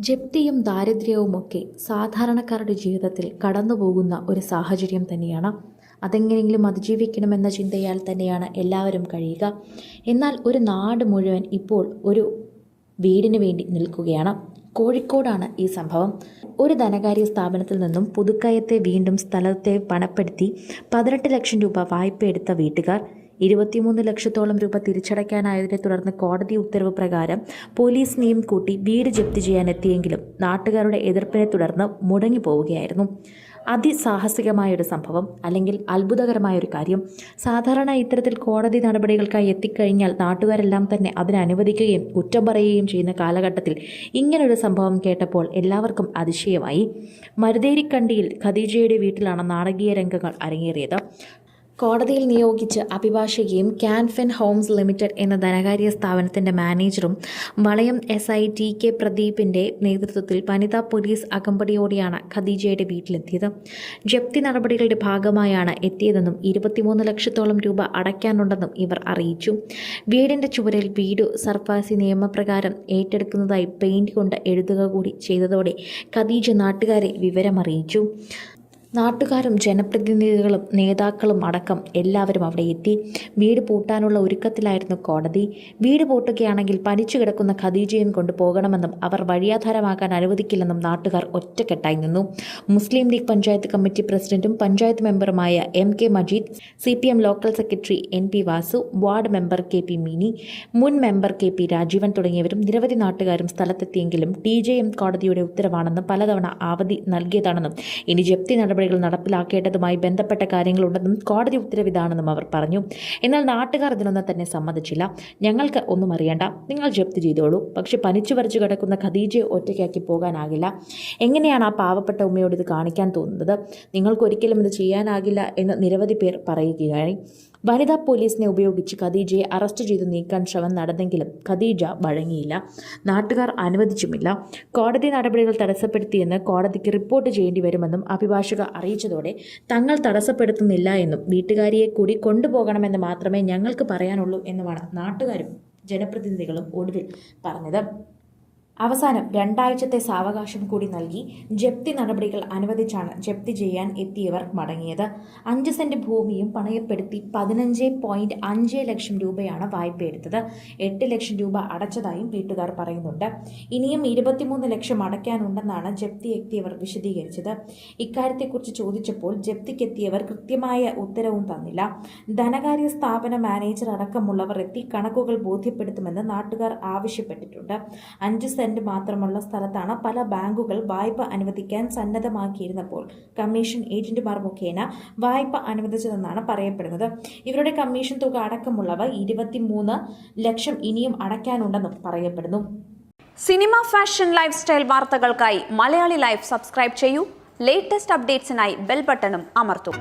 ജപ്തിയും ദാരിദ്ര്യവുമൊക്കെ സാധാരണക്കാരുടെ ജീവിതത്തിൽ കടന്നുപോകുന്ന ഒരു സാഹചര്യം തന്നെയാണ്. അതെങ്ങനെയെങ്കിലും അതിജീവിക്കണമെന്ന ചിന്തയാൽ തന്നെയാണ് എല്ലാവരും കഴിയുക. എന്നാൽ ഒരു നാട് മുഴുവൻ ഇപ്പോൾ ഒരു വീടിന് വേണ്ടി നിൽക്കുകയാണ്. കോഴിക്കോടാണ് ഈ സംഭവം. ഒരു ധനകാര്യ സ്ഥാപനത്തിൽ നിന്നും പുതുക്കയത്തെ വീണ്ടും സ്ഥലത്തെ പണപ്പെടുത്തി പതിനെട്ട് ലക്ഷം രൂപ വായ്പ എടുത്ത വീട്ടുകാർ ഇരുപത്തിമൂന്ന് ലക്ഷത്തോളം രൂപ തിരിച്ചടയ്ക്കാനായതിനെ തുടർന്ന് കോടതി ഉത്തരവ് പ്രകാരം പോലീസിനെയും കൂട്ടി വീട് ജപ്തി ചെയ്യാനെത്തിയെങ്കിലും നാട്ടുകാരുടെ എതിർപ്പിനെ തുടർന്ന് മുടങ്ങി പോവുകയായിരുന്നു. അതിസാഹസികമായൊരു സംഭവം അല്ലെങ്കിൽ അത്ഭുതകരമായൊരു കാര്യം. സാധാരണ ഇത്തരത്തിൽ കോടതി നടപടികൾക്കായി എത്തിക്കഴിഞ്ഞാൽ നാട്ടുകാരെല്ലാം തന്നെ അതിനനുവദിക്കുകയും കുറ്റം പറയുകയും ചെയ്യുന്ന കാലഘട്ടത്തിൽ ഇങ്ങനൊരു സംഭവം കേട്ടപ്പോൾ എല്ലാവർക്കും അതിശയമായി. മരുതേരിക്കണ്ടിയിൽ ഖദീജയുടെ വീട്ടിലാണ് നാടകീയ രംഗങ്ങൾ അരങ്ങേറിയത്. കോടതിയിൽ നിയോഗിച്ച് അഭിഭാഷകയും ക്യാൻഫിൻ ഹോംസ് ലിമിറ്റഡ് എന്ന ധനകാര്യ സ്ഥാപനത്തിന്റെ മാനേജറും Valayam S I T K പ്രദീപിന്റെ നേതൃത്വത്തിൽ വനിതാ പോലീസ് അകമ്പടിയോടെയാണ് ഖദീജയുടെ വീട്ടിലെത്തിയത്. ജപ്തി നടപടികളുടെ ഭാഗമായാണ് എത്തിയതെന്നും ഇരുപത്തിമൂന്ന് ലക്ഷത്തോളം രൂപ അടയ്ക്കാനുണ്ടെന്നും ഇവർ അറിയിച്ചു. വീടിന്റെ ചുവരിൽ വീട് സർഫാസി നിയമപ്രകാരം ഏറ്റെടുക്കുന്നതായി പെയിന്റ് കൊണ്ട് എഴുതുക കൂടി ചെയ്തതോടെ ഖദീജ നാട്ടുകാരെ വിവരമറിയിച്ചു. നാട്ടുകാരും ജനപ്രതിനിധികളും നേതാക്കളും അടക്കം എല്ലാവരും അവിടെ എത്തി. വീട് പൂട്ടാനുള്ള ഒരുക്കത്തിലായിരുന്നു കോടതി. വീട് പൂട്ടുകയാണെങ്കിൽ പനിച്ചു കിടക്കുന്ന ഖദീജയും കൊണ്ട് പോകണമെന്നും അവർ വഴിയാധാരമാക്കാൻ അനുവദിക്കില്ലെന്നും നാട്ടുകാർ ഒറ്റക്കെട്ടായി നിന്നു. മുസ്ലിം ലീഗ് പഞ്ചായത്ത് കമ്മിറ്റി പ്രസിഡന്റും panchayat മെമ്പറുമായ M K Majeed C P M local secretary N P Vasu ward member K P Mini മുൻ മെമ്പർ കെ പി രാജീവൻ തുടങ്ങിയവരും നിരവധി നാട്ടുകാരും സ്ഥലത്തെത്തിയെങ്കിലും ടി ജെ എം കോടതിയുടെ ഉത്തരവാണെന്നും പലതവണ അവധി നൽകിയതാണെന്നും ഇനി ജപ്തി നടപടികൾ നടപ്പിലാക്കേണ്ടതുമായി ബന്ധപ്പെട്ട കാര്യങ്ങളുണ്ടെന്നും കോടതി ഉത്തരവിതാണെന്നും അവർ പറഞ്ഞു. എന്നാൽ നാട്ടുകാർ ഇതിനൊന്നും തന്നെ സമ്മതിച്ചില്ല. ഞങ്ങൾക്ക് ഒന്നും അറിയണ്ട. നിങ്ങൾ ജപ്തി ചെയ്തോളൂ. പക്ഷെ പനിച്ചു വരച്ചു കിടക്കുന്ന ഖദീജയെ ഒറ്റയ്ക്കാക്കി പോകാനാകില്ല. എങ്ങനെയാണ് ആ പാവപ്പെട്ട ഉമ്മയോട് ഇത് കാണിക്കാൻ തോന്നുന്നത്? നിങ്ങൾക്ക് ഒരിക്കലും ഇത് ചെയ്യാനാകില്ല എന്ന് നിരവധി പേർ പറയുകയായി. വനിതാ പോലീസിനെ ഉപയോഗിച്ച് ഖദീജയെ അറസ്റ്റ് ചെയ്ത് നീക്കാൻ ശ്രമം നടന്നെങ്കിലും ഖദീജ വഴങ്ങിയില്ല. നാട്ടുകാർ അനുവദിച്ചുമില്ല. കോടതി നടപടികൾ തടസ്സപ്പെടുത്തിയെന്ന് കോടതിക്ക് റിപ്പോർട്ട് ചെയ്യേണ്ടി വരുമെന്നും അഭിഭാഷക അറിയിച്ചതോടെ തങ്ങൾ തടസ്സപ്പെടുത്തുന്നില്ല എന്നും വീട്ടുകാരിയെ കൂടി കൊണ്ടുപോകണമെന്ന് മാത്രമേ ഞങ്ങൾക്ക് പറയാനുള്ളൂ എന്നുമാണ് നാട്ടുകാരും ജനപ്രതിനിധികളും ഒടുവിൽ പറഞ്ഞത്. അവസാനം രണ്ടാഴ്ചത്തെ സാവകാശം കൂടി നൽകി ജപ്തി നടപടികൾ അനുവദിച്ചാണ് ജപ്തി ചെയ്യാൻ എത്തിയവർ മടങ്ങിയത്. അഞ്ച് സെന്റ് ഭൂമിയും പണയപ്പെടുത്തി പതിനഞ്ച് പോയിന്റ് അഞ്ച് ലക്ഷം രൂപയാണ് വായ്പ എടുത്തത്. എട്ട് ലക്ഷം രൂപ അടച്ചതായും വീട്ടുകാർ പറയുന്നുണ്ട്. ഇനിയും ഇരുപത്തിമൂന്ന് ലക്ഷം അടയ്ക്കാനുണ്ടെന്നാണ് ജപ്തി എത്തിയവർ വിശദീകരിച്ചത്. ഇക്കാര്യത്തെക്കുറിച്ച് ചോദിച്ചപ്പോൾ ജപ്തിക്കെത്തിയവർ കൃത്യമായ ഉത്തരവും തന്നില്ല. ധനകാര്യ സ്ഥാപന മാനേജർ അടക്കമുള്ളവർ എത്തി കണക്കുകൾ ബോധ്യപ്പെടുത്തുമെന്ന് നാട്ടുകാർ ആവശ്യപ്പെട്ടിട്ടുണ്ട്. അഞ്ച് സെന്റ് മാത്രമുള്ള സ്ഥലത്താണ് പല ബാങ്കുകൾ വായ്പ അനുവദിക്കാൻ സന്നദ്ധമാക്കിയിരുന്നപ്പോൾ കമ്മീഷൻ ഏജന്റുമാർ മുഖേന വായ്പ അനുവദിച്ചതെന്നാണ് പറയപ്പെടുന്നത്. ഇവരുടെ കമ്മീഷൻ തുക അടക്കമുള്ളവ ഇരുപത്തിമൂന്ന് ലക്ഷം ഇനിയും അടയ്ക്കാനുണ്ടെന്നും പറയപ്പെടുന്നു. സിനിമ ഫാഷൻ ലൈഫ് സ്റ്റൈൽ വാർത്തകൾക്കായി മലയാളി ലൈഫ് സബ്സ്ക്രൈബ് ചെയ്യൂ. ലേറ്റസ്റ്റ് അപ്ഡേറ്റ്സിനായി ബെൽ ബട്ടണും അമർത്തൂ.